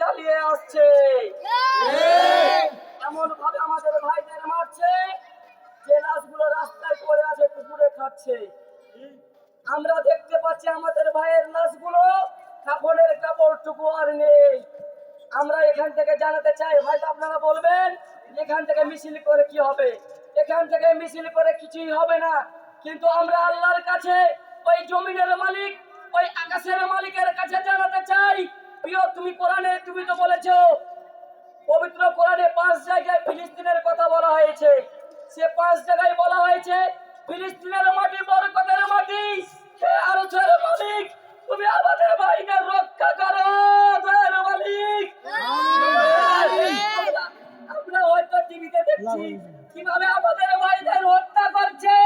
চালিয়ে আসছে। এমন ভাবে আমাদের ভাইদের মারছে যে লাশগুলো রাস্তায় পড়ে আছে পুকুরে খাচ্ছে। আমরা দেখতে পাচ্ছি আমাদের ভাইয়ের লাশগুলো কাপড়ের টুকু আর নেই। আমরা এখান থেকে জানাতে চাই হয়তো আপনারা বলবেন এখান থেকে মিছিল করে কি হবে? এখান থেকে মিছিল করে কিছুই হবে না। কিন্তু আমরা আল্লাহর কাছে ওই জমিনের মালিক ওই আকাশের মালিকের কাছে জানাতে চাই প্রিয়, তুমি কোরআনে, তুমি তো বলেছ, পবিত্র কোরআনে পাঁচ জায়গায় ফিলিস্তিনের কথা বলা হয়েছে। সে পাঁচ জায়গায় বলা হয়েছে, ফিলিস্তিনের মাটি বরকতের মাটি। হে আরও মালিক, তুমি আমাদের ভাইদের রক্ষা করো, দয়ার মালিক। আমরা- হয়তো টিভিতে দেখছি কীভাবে আমাদের ভাইদের হত্যা করছে।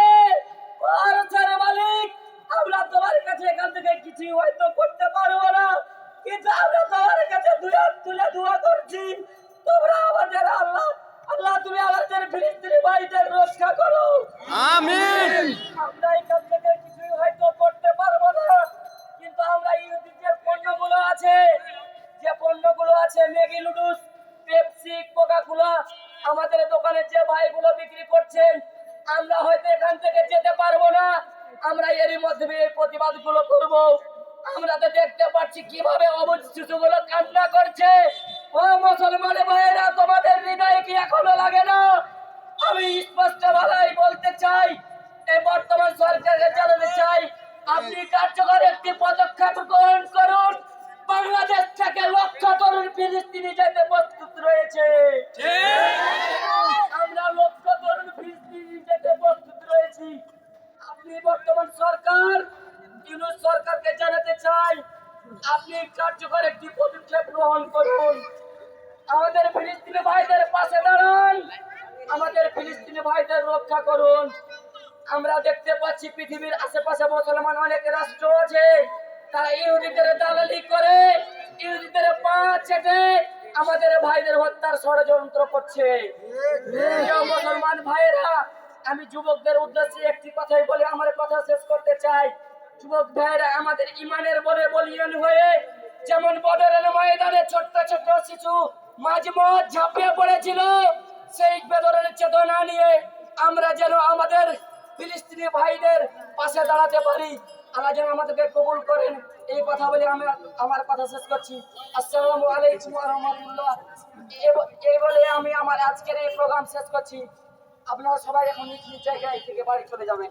আরও ছেড়ে মালিক, আমরা তোমার কাছে এখান থেকে কিছুই হয়তো করতে পারব না। কিন্তু আমরা তোমার কাছে তুলে দোয়া করছি? তোমরা আমাদের আল্লাহ আল্লাহ তুমি আমাদের ফিলিস্তিনি ভাইদের রক্ষা করো। আমিন। আমরা এখান থেকে কিছুই হয়তো করতে পারব না। কিন্তু আমরা ইহুদি যে পণ্যগুলো আছে যে পণ্যগুলো আছে ম্যাগি লুডুস পেপসি কোকা কোলা আমাদের দোকানে যে ভাইগুলো বিক্রি করছেন আমরা হয়তো এখান থেকে যেতে পারব না। আমরা এরই মধ্যে প্রতিবাদগুলো করব। আমরা তো দেখতে পাচ্ছি কীভাবে অবুজ শিশুগুলো কান্না করছে। ও মুসলমান ভাইয়েরা তোমাদের হৃদয়ে কি এখনও লাগে না? আমি স্পষ্ট ভাবেই বলতে চাই এই বর্তমান সরকারকে জানাতে চাই আপনি কার্যকর একটি পদক্ষেপ গ্রহণ করুন। বাংলাদেশ থেকে লক্ষ তরুণ ফিলিস্তিনি যেতে প্রস্তুত রয়েছে। আমরা লক্ষ তরুণ ফিলিস্তিনি যেতে প্রস্তুত রয়েছি। আপনি বর্তমান সরকার ইউনুস সরকারকে জানাতে চাই, আপনি কার্যকর একটি পদক্ষেপ গ্রহণ করুন। আমাদের ফিলিস্তিনি ভাইদের পাশে দাঁড়ান, আমাদের ফিলিস্তিনি ভাইদের রক্ষা করুন। আমরা দেখতে পাচ্ছি পৃথিবীর আশেপাশে মুসলমান অনেক রাষ্ট্র আছে, তারা ইহুদিদের দালালি করে, ইহুদিদের পা চেটে আমাদের ভাইদের হত্যার ষড়যন্ত্র করছে। মুসলমান ভাইয়েরা, আমি যুবকদের উদ্দেশ্যে একটি কথাই বলে আমার কথা শেষ করতে চাই। যুবক ভাইয়েরা আমাদের ইমানের বলে বলিয়ান হয়ে যেমন বদরের ময়দানে ছোট্ট ছোট্ট শিশু মাঝ মাঝ ঝাঁপিয়ে পড়েছিল, সেই বেদরের চেতনা নিয়ে আমরা যেন আমাদের ফিলিস্তিনি ভাইদের পাশে দাঁড়াতে পারি। আল্লাহ যেন আমাদেরকে কবুল করেন। এই কথা বলে আমি আমার কথা শেষ করছি। আসসালামু আলাইকুম রাহমাতুল্লাহ। এই বলে আমি আমার আজকের এই প্রোগ্রাম শেষ করছি। আপনারা সবাই এখন নিজ নিজ জায়গায় থেকে বাড়ি চলে যাবেন।